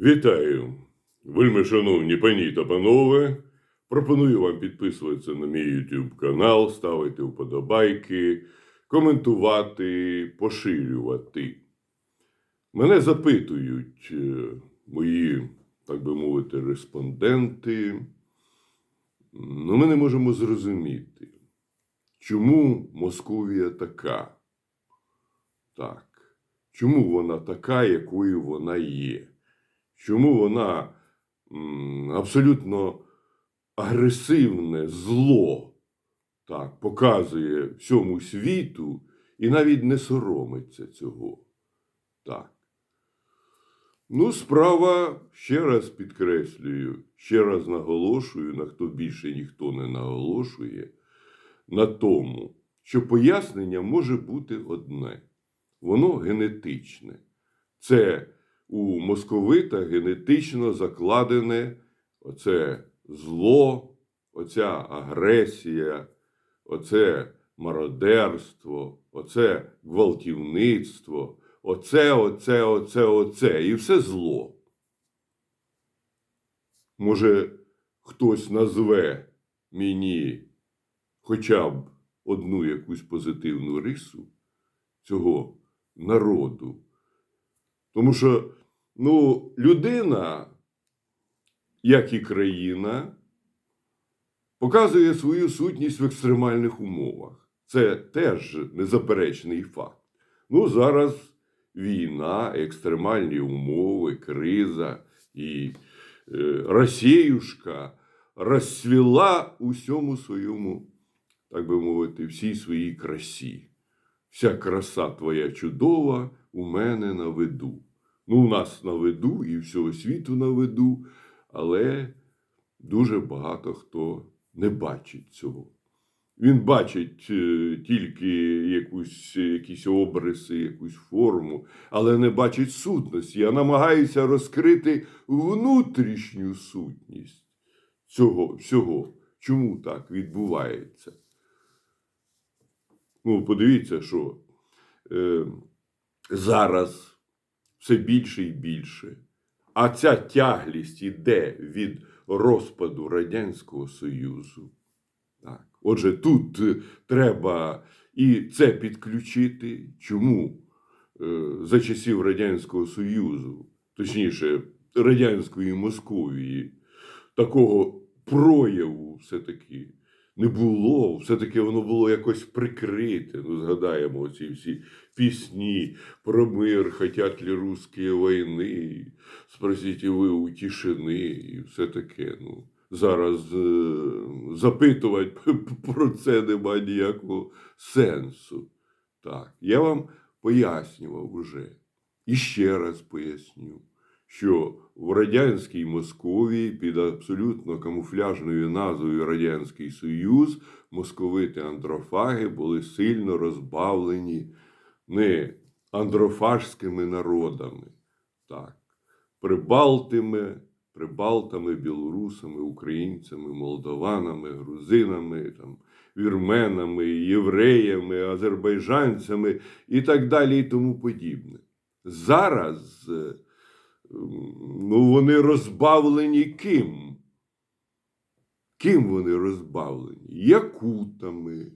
Вітаю, вельми шановні пані та панове. Пропоную вам підписуватися на мій YouTube канал, ставити вподобайки, коментувати, поширювати. Мене запитують е, мої, так би мовити, респонденти. Ну, ми не можемо зрозуміти, чому Московія така. Так. Чому вона така, якою вона є? Чому вона абсолютно агресивне зло так, показує всьому світу і навіть не соромиться цього? Так. Ну, справа, ще раз підкреслюю, ще раз наголошую, на хто більше ніхто не наголошує, на тому, що пояснення може бути одне. Воно генетичне. Це у московита генетично закладене оце зло, оця агресія, оце мародерство, оце гвалтівництво, оце, оце, оце, оце. І все зло. Може, хтось назве мені хоча б одну якусь позитивну рису цього народу. Тому що ну, людина, як і країна, показує свою сутність в екстремальних умовах. Це теж незаперечний факт. Ну, зараз війна, екстремальні умови, криза і е, Росіюшка розцвіла у всьому своєму, так би мовити, всій своїй красі. Вся краса твоя чудова у мене на виду. Ну, у нас на виду і всього світу на виду, але дуже багато хто не бачить цього. Він бачить е, тільки якусь, якісь обриси, якусь форму, але не бачить сутності. Я намагаюся розкрити внутрішню сутність цього всього. Чому так відбувається? Ну, подивіться, що е, зараз все більше і більше. А ця тяглість іде від розпаду Радянського Союзу. Так. Отже, тут е, треба і це підключити. Чому е, за часів Радянського Союзу, точніше, Радянської Московії, такого прояву все-таки не було, все-таки воно було якось прикрите. Ну, згадаємо ці всі пісні про мир, хотять ли русські війни, спросіть ви у тишини, і все таке. Ну, зараз е, запитувати про це нема ніякого сенсу. Так, я вам пояснював уже. І ще раз поясню, що в радянській Московії під абсолютно камуфляжною назвою Радянський Союз московити андрофаги були сильно розбавлені не андрофажськими народами, так, прибалтами, прибалтами, білорусами, українцями, молдованами, грузинами, там, вірменами, євреями, азербайджанцями і так далі, і тому подібне. Зараз ну, вони розбавлені ким? Ким вони розбавлені? Якутами,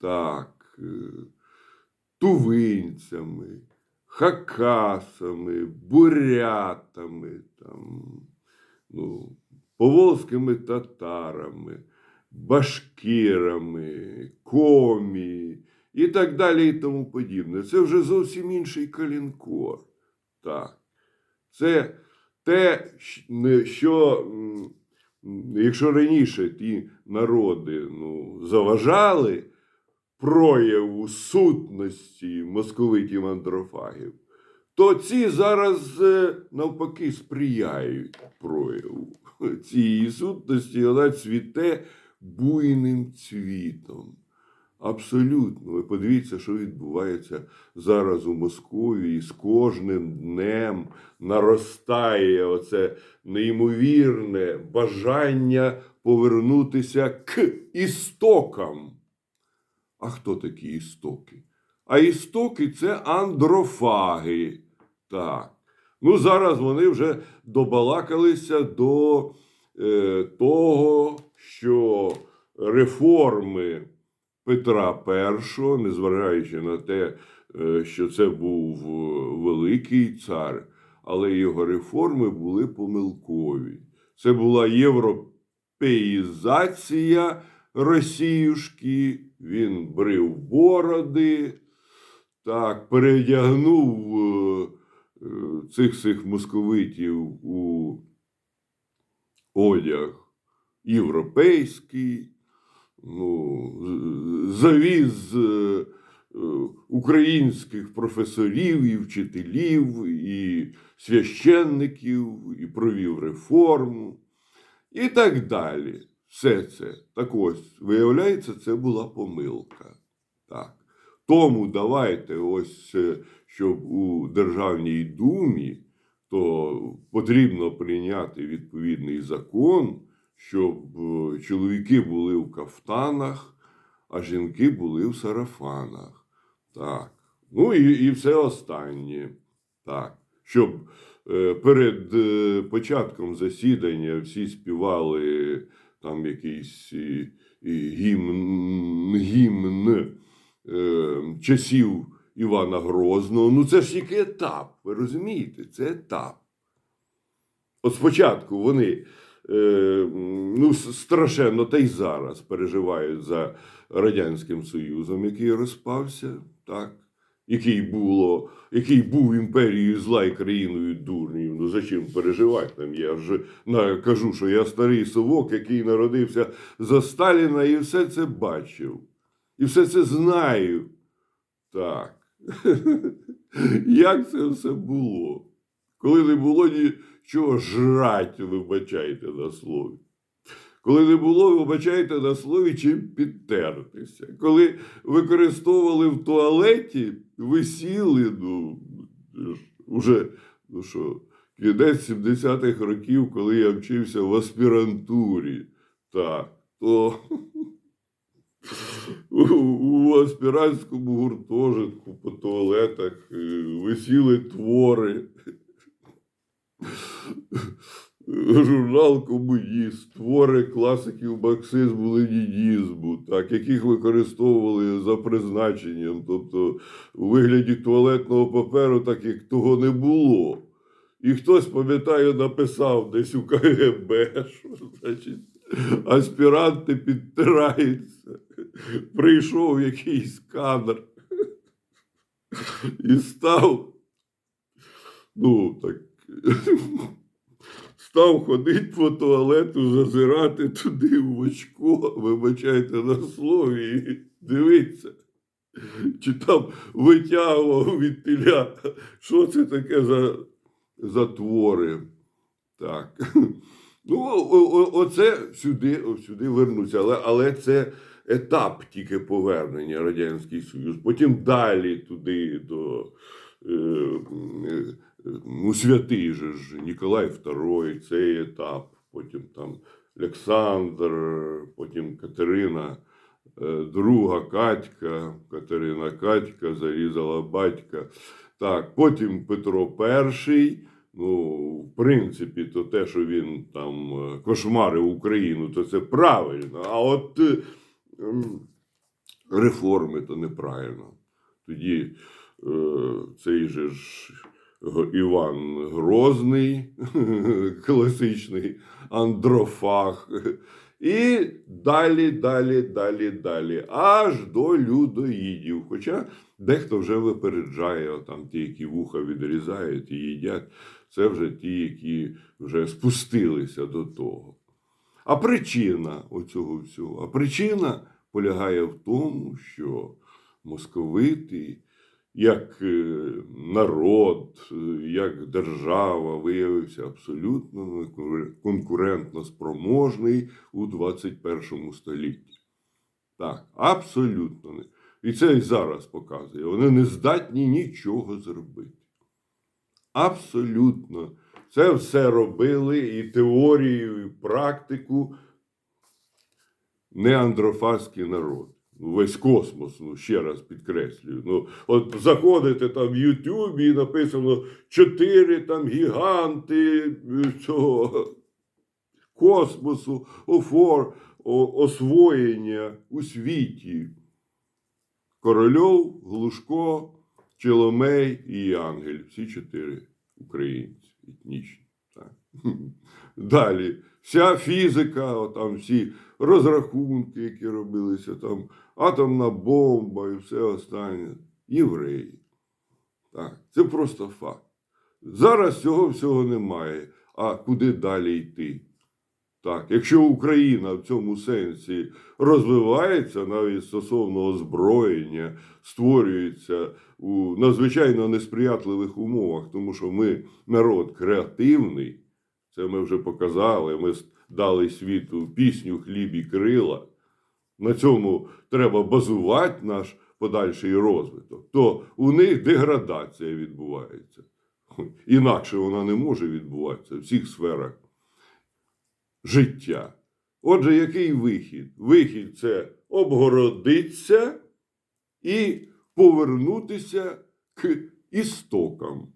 так, е, тувинцями, хакасами, бурятами, там, ну, поволзькими татарами, башкирами, комі і так далі і тому подібне. Це вже зовсім інший калінкор. Так. Це те, що, якщо раніше ті народи ну, заважали прояву сутності московитів андрофагів, то ці зараз е, навпаки сприяють прояву цієї сутності, вона цвіте буйним цвітом. Абсолютно. Ви подивіться, що відбувається зараз у Московії. З кожним днем наростає оце неймовірне бажання повернутися к істокам. А хто такі істоки? А істоки це андрофаги. Так. Ну, зараз вони вже добалакалися до е, того, що реформи Петра І, незважаючи на те, е, що це був е, великий цар, але його реформи були помилкові. Це була європеїзація Росіюшки, він брив бороди, так, передягнув е, цих цих московитів у одяг європейський, ну, завіз е, е, українських професорів і вчителів, і священників, і провів реформу, і так далі. Все це. Так ось, виявляється, це була помилка. Так. Тому давайте ось, е, щоб у Державній думі то потрібно прийняти відповідний закон, щоб е, чоловіки були в кафтанах, а жінки були в сарафанах. Так. Ну і, і все останнє. Так. Щоб е, перед е, початком засідання всі співали там якийсь і, і гімн, гімн е, часів Івана Грозного. Ну це ж який етап, ви розумієте? Це етап. От спочатку вони ну, страшенно, та й зараз переживають за Радянським Союзом, який розпався, так? Який, було, який був імперією зла і країною дурнів. Ну за чим переживати там? Я вже на, кажу, що я старий совок, який народився за Сталіна, і все це бачив. І все це знаю. Так. Як це все було? Коли не було нічого жрать, вибачайте на слові. Коли не було, вибачайте на слові, чим підтертися. Коли використовували в туалеті, висіли, ну, ж, уже, ну що, кінець 70-х років, коли я вчився в аспірантурі, так, то у, у аспірантському гуртожитку по туалетах е, висіли твори. Журнал Комуніст, твори класиків марксизму ленінізму, так, яких використовували за призначенням, тобто у вигляді туалетного паперу, так як того не було. І хтось, пам'ятаю, написав десь у КГБ, що значить аспіранти підтираються. Прийшов якийсь кадр і став, ну так, став ходити по туалету, зазирати туди в очко, вибачайте на слові, і дивитися. Чи там витягував від теля, що це таке за, за твори. Так. Ну, оце сюди, сюди вернуться. Але, але це етап тільки повернення Радянський Союз. Потім далі туди до е, е, ну, святий же ж Ніколай II, цей етап, потім там Олександр, потім Катерина. е, Друга Катька, Катерина Катька зарізала батька. Так, потім Петро І. Ну, в принципі, то те, що він там е, кошмарив Україну, то це правильно. А от е, реформи то неправильно. Тоді е, цей же ж Іван Грозний, класичний андрофаг. І далі, далі, далі, далі, аж до людоїдів. Хоча дехто вже випереджає, там ті, які вуха відрізають і їдять, це вже ті, які вже спустилися до того. А причина оцього всього, а причина полягає в тому, що московити, як е, народ, е, як держава виявився абсолютно конкурентно спроможний у 21 столітті. Так, абсолютно не. І це і зараз показує. Вони не здатні нічого зробити. Абсолютно. Це все робили і теорію, і практику неандрофазький народ. Весь космос, ну ще раз підкреслюю. Ну, от заходите там в Ютубі і написано чотири там гіганти е, цього космосу, офор, освоєння у світі. Корольов, Глушко, Челомей і Янгель. Всі чотири українці етнічні. Далі. Вся фізика, там всі розрахунки, які робилися, там атомна бомба і все останнє. Євреї. Так, це просто факт. Зараз цього всього немає. А куди далі йти? Так, якщо Україна в цьому сенсі розвивається навіть стосовно озброєння, створюється у надзвичайно несприятливих умовах, тому що ми народ креативний, це ми вже показали. Ми дали світу пісню Хліб і крила. На цьому треба базувати наш подальший розвиток. То у них деградація відбувається. Інакше вона не може відбуватися в всіх сферах життя. Отже, який вихід? Вихід це обгородитися і повернутися к істокам.